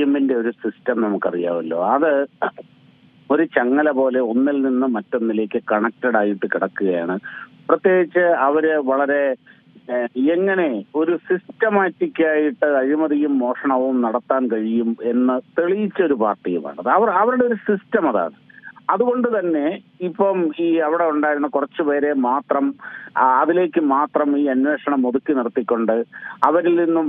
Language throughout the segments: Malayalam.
എമ്മിന്റെ ഒരു സിസ്റ്റം നമുക്കറിയാമല്ലോ. അത് ഒരു ചങ്ങല പോലെ ഒന്നിൽ നിന്ന് മറ്റൊന്നിലേക്ക് കണക്റ്റഡ് ആയിട്ട് കിടക്കുകയാണ്. പ്രത്യേകിച്ച് അവർ വളരെ എങ്ങനെ ഒരു സിസ്റ്റമാറ്റിക് ആയിട്ട് അഴിമതിയും മോഷണവും നടത്താൻ കഴിയും എന്ന് തെളിയിച്ച ഒരു പാർട്ടിയുമാണ് അവർ അവരുടെ ഒരു സിസ്റ്റം അതാണ്. അതുകൊണ്ട് തന്നെ ഇപ്പം ഈ അവിടെ ഉണ്ടായിരുന്ന കുറച്ചു പേരെ മാത്രം അതിലേക്ക് മാത്രം ഈ അന്വേഷണം ഒതുക്കി നിർത്തിക്കൊണ്ട് അവരിൽ നിന്നും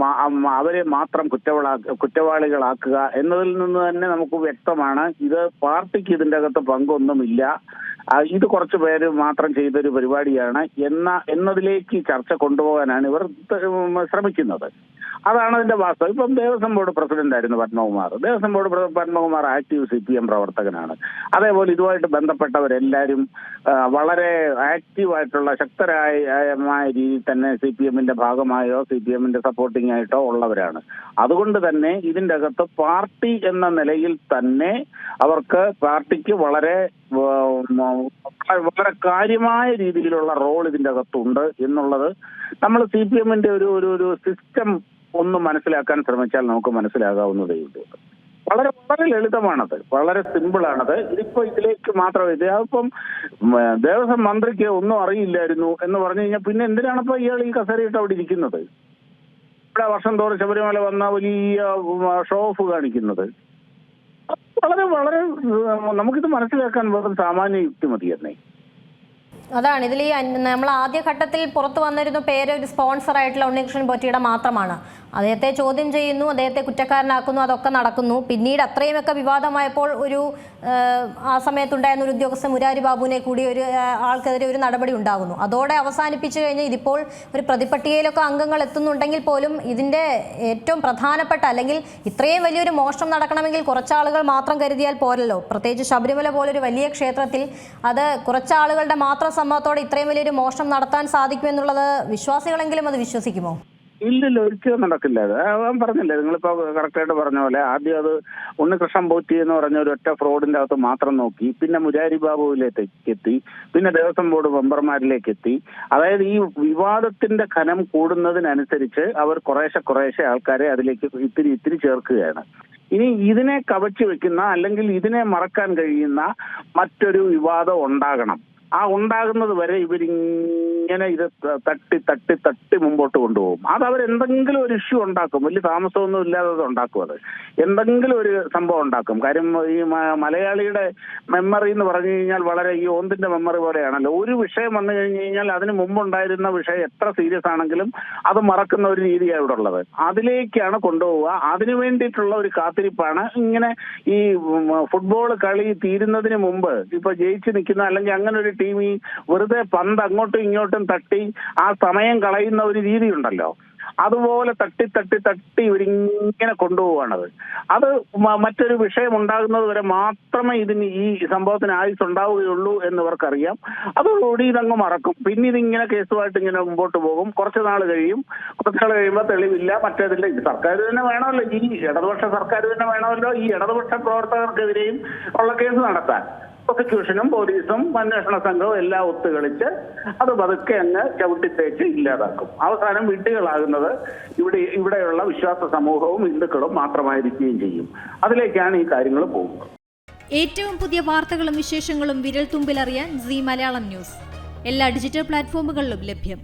അവരെ മാത്രം കുറ്റവാളാ കുറ്റവാളികളാക്കുക എന്നതിൽ നിന്ന് തന്നെ നമുക്ക് വ്യക്തമാണ് ഇത് പാർട്ടിക്ക് ഇതിന്റെ അകത്ത് പങ്കൊന്നുമില്ല ഇത് കുറച്ചു പേര് മാത്രം ചെയ്തൊരു പരിപാടിയാണ്. എന്ന എന്നതിലേക്ക് ചർച്ച കൊണ്ടുപോകാനാണ് ഇവർ ശ്രമിക്കുന്നത്. അതാണ് അതിന്റെ വാസ്തവം. ഇപ്പം ദേവസ്വം ബോർഡ് പ്രസിഡന്റ് ആയിരുന്നു Padmakumar. Devaswom board Padmakumar active C P M പ്രവർത്തകനാണ്. അതേപോലെ ഇതുമായിട്ട് ബന്ധപ്പെട്ടവരെല്ലാവരും വളരെ ആക്റ്റീവായിട്ടുള്ള ശക്തരായ രീതിയിൽ തന്നെ സി പി എമ്മിന്റെ ഭാഗമായോ സി പി എമ്മിന്റെ സപ്പോർട്ടിംഗ് ആയിട്ടോ ഉള്ളവരാണ്. അതുകൊണ്ട് തന്നെ ഇതിന്റെ അകത്ത് പാർട്ടി എന്ന നിലയിൽ തന്നെ അവർക്ക് പാർട്ടിക്ക് വളരെ വളരെ കാര്യമായ രീതിയിലുള്ള റോൾ ഇതിന്റെ അകത്തുണ്ട് എന്നുള്ളത് നമ്മൾ സി പി എമ്മിന്റെ ഒരു ഒരു സിസ്റ്റം ഒന്ന് മനസ്സിലാക്കാൻ ശ്രമിച്ചാൽ നമുക്ക് മനസ്സിലാകാവുന്നതേ ഉള്ളൂ. വളരെ വളരെ ലളിതമാണത്. വളരെ സിമ്പിളാണത്. ഇതിപ്പോ ഇതിലേക്ക് മാത്രം ഇത് അതിപ്പം ഉം, ദേവസ്വം മന്ത്രിക്ക് ഒന്നും അറിയില്ലായിരുന്നു എന്ന് പറഞ്ഞു കഴിഞ്ഞാൽ പിന്നെ എന്തിനാണിപ്പോ ഇയാൾ ഈ കസേരയിട്ട് അവിടെ ഇരിക്കുന്നത്? ഇവിടെ വർഷം തോറും ശബരിമല വന്ന വലിയ ഷോ ഓഫ് കാണിക്കുന്നത്. വളരെ വളരെ നമുക്കിത് മനസ്സിലാക്കാൻ വെറും സാമാന്യ യുക്തി മതി തന്നെ അതാണ്. ഇതിൽ ഈ നമ്മൾ ആദ്യ ഘട്ടത്തിൽ പുറത്തു വന്നിരുന്ന. പേര് ഒരു സ്പോൺസർ ആയിട്ടുള്ള ഉണ്ണികൃഷ്ണൻ പൊറ്റിയുടെ മാത്രമാണ്. അദ്ദേഹത്തെ ചോദ്യം ചെയ്യുന്നു അദ്ദേഹത്തെ കുറ്റക്കാരനാക്കുന്നു അതൊക്കെ നടക്കുന്നു. പിന്നീട് അത്രയുമൊക്കെ വിവാദമായപ്പോൾ ഒരു ആ, സമയത്തുണ്ടായിരുന്ന ഒരു ഉദ്യോഗസ്ഥ മുരാരി ബാബുവിനെ കൂടി ഒരു ആൾക്കെതിരെ ഒരു നടപടി ഉണ്ടാകുന്നു. അതോടെ അവസാനിപ്പിച്ചു കഴിഞ്ഞാൽ ഇതിപ്പോൾ ഒരു പ്രതിപട്ടികയിലൊക്കെ അംഗങ്ങൾ എത്തുന്നുണ്ടെങ്കിൽ പോലും ഇതിന്റെ ഏറ്റവും പ്രധാനപ്പെട്ട അല്ലെങ്കിൽ ഇത്രയും വലിയൊരു മോഷണം നടക്കണമെങ്കിൽ കുറച്ചാളുകൾ മാത്രം കരുതിയാൽ പോരല്ലോ. പ്രത്യേകിച്ച് ശബരിമല പോലൊരു വലിയ ക്ഷേത്രത്തിൽ അത് കുറച്ചാളുകളുടെ മാത്രം സമ്മതത്തോടെ ഇത്രയും വലിയൊരു മോഷണം നടത്താൻ സാധിക്കുമെന്നുള്ളത് വിശ്വാസികളെങ്കിലും അത് വിശ്വസിക്കുമോ? ഇല്ലില്ല ഒരിക്കലും നടക്കില്ല. അത് അവൻ പറഞ്ഞില്ലേ നിങ്ങളിപ്പോ കറക്റ്റായിട്ട് പറഞ്ഞ പോലെ ആദ്യം അത് ഉണ്ണികൃഷ്ണൻ പോറ്റി എന്ന് പറഞ്ഞ ഒരു ഒറ്റ ഫ്രോഡിന്റെ അകത്ത് മാത്രം നോക്കി പിന്നെ മുരാരി ബാബുവിലേക്ക് എത്തി പിന്നെ ദേവസ്വം ബോർഡ് മെമ്പർമാരിലേക്ക് എത്തി. അതായത് ഈ വിവാദത്തിന്റെ ഖനം കൂടുന്നതിനനുസരിച്ച് അവർ കുറേശ്ശെ കുറേശ്ശെ ആൾക്കാരെ അതിലേക്ക് ഇത്തിരി ഇത്തിരി ചേർക്കുകയാണ്. ഇനി ഇതിനെ കവച്ചു വെക്കുന്ന അല്ലെങ്കിൽ ഇതിനെ മറക്കാൻ കഴിയുന്ന മറ്റൊരു വിവാദം ഉണ്ടാകണം. ആ ഉണ്ടാകുന്നത് വരെ ഇവരിങ്ങനെ ഇത് തട്ടി തട്ടി തട്ടി മുമ്പോട്ട് കൊണ്ടുപോകും. അത് അവർ എന്തെങ്കിലും ഒരു ഇഷ്യൂ ഉണ്ടാക്കും. വലിയ താമസമൊന്നും ഇല്ലാതെ അത് ഉണ്ടാക്കും അത്. എന്തെങ്കിലും ഒരു സംഭവം ഉണ്ടാക്കും. കാര്യം ഈ മലയാളിയുടെ മെമ്മറി എന്ന് പറഞ്ഞു കഴിഞ്ഞാൽ വളരെ ഈ ഓന്തിന്റെ മെമ്മറി പോലെയാണല്ലോ. ഒരു വിഷയം വന്നു കഴിഞ്ഞു കഴിഞ്ഞാൽ അതിന് മുമ്പുണ്ടായിരുന്ന വിഷയം എത്ര സീരിയസ് ആണെങ്കിലും അത് മറക്കുന്ന ഒരു രീതിയാണ് ഇവിടെ ഉള്ളത്. അതിലേക്കാണ് കൊണ്ടുപോവുക. അതിനു വേണ്ടിയിട്ടുള്ള ഒരു കാത്തിരിപ്പാണ്. ഇങ്ങനെ ഈ ഫുട്ബോൾ കളി തീരുന്നതിന് മുമ്പ് ഇപ്പൊ ജയിച്ചു നിൽക്കുന്ന അല്ലെങ്കിൽ അങ്ങനെ ഒരു ടീം ഈ വെറുതെ പന്ത് അങ്ങോട്ടും ഇങ്ങോട്ടും തട്ടി ആ സമയം കളയുന്ന ഒരു രീതി ഉണ്ടല്ലോ അതുപോലെ തട്ടി തട്ടി തട്ടി ഇവരിങ്ങനെ കൊണ്ടുപോവാണത് അത് മറ്റൊരു വിഷയം ഉണ്ടാകുന്നത് വരെ മാത്രമേ ഇതിന് ഈ സംഭവത്തിന് ആയുസ് ഉണ്ടാവുകയുള്ളൂ എന്ന് ഇവർക്കറിയാം അതോടുകൂടി ഇതങ്ങ് മറക്കും. പിന്നെ ഇതിങ്ങനെ കേസുമായിട്ട് ഇങ്ങനെ മുമ്പോട്ട് പോകും. കുറച്ച് നാൾ കഴിയും. കുറച്ച് നാൾ കഴിയുമ്പോൾ തെളിവില്ല. മറ്റേതില്ല ഇത് സർക്കാർ തന്നെ വേണമല്ലോ. ഈ ഇടതുപക്ഷ സർക്കാർ തന്നെ വേണമല്ലോ ഈ ഇടതുപക്ഷ പ്രവർത്തകർക്കെതിരെയും ഉള്ള കേസ് നടത്താൻ. പ്രോസിക്യൂഷനും പോലീസും അന്വേഷണ സംഘവും എല്ലാം ഒത്തുകളിച്ച് അത് പതുക്കെ അങ്ങ് ചവിട്ടിത്തേച്ച് ഇല്ലാതാക്കും. അവസാനം വിഡ്ഢികളാകുന്നത് ഇവിടെ ഇവിടെയുള്ള വിശ്വാസ സമൂഹവും ഹിന്ദുക്കളും മാത്രമായിരിക്കുകയും ചെയ്യും. അതിലേക്കാണ് ഈ കാര്യങ്ങൾ പോകുന്നത്. ഏറ്റവും പുതിയ വാർത്തകളും വിശേഷങ്ങളും വിരൽ തുമ്പിലറിയാൻ സി മലയാളം ന്യൂസ്. എല്ലാ ഡിജിറ്റൽ പ്ലാറ്റ്ഫോമുകളിലും ലഭ്യം.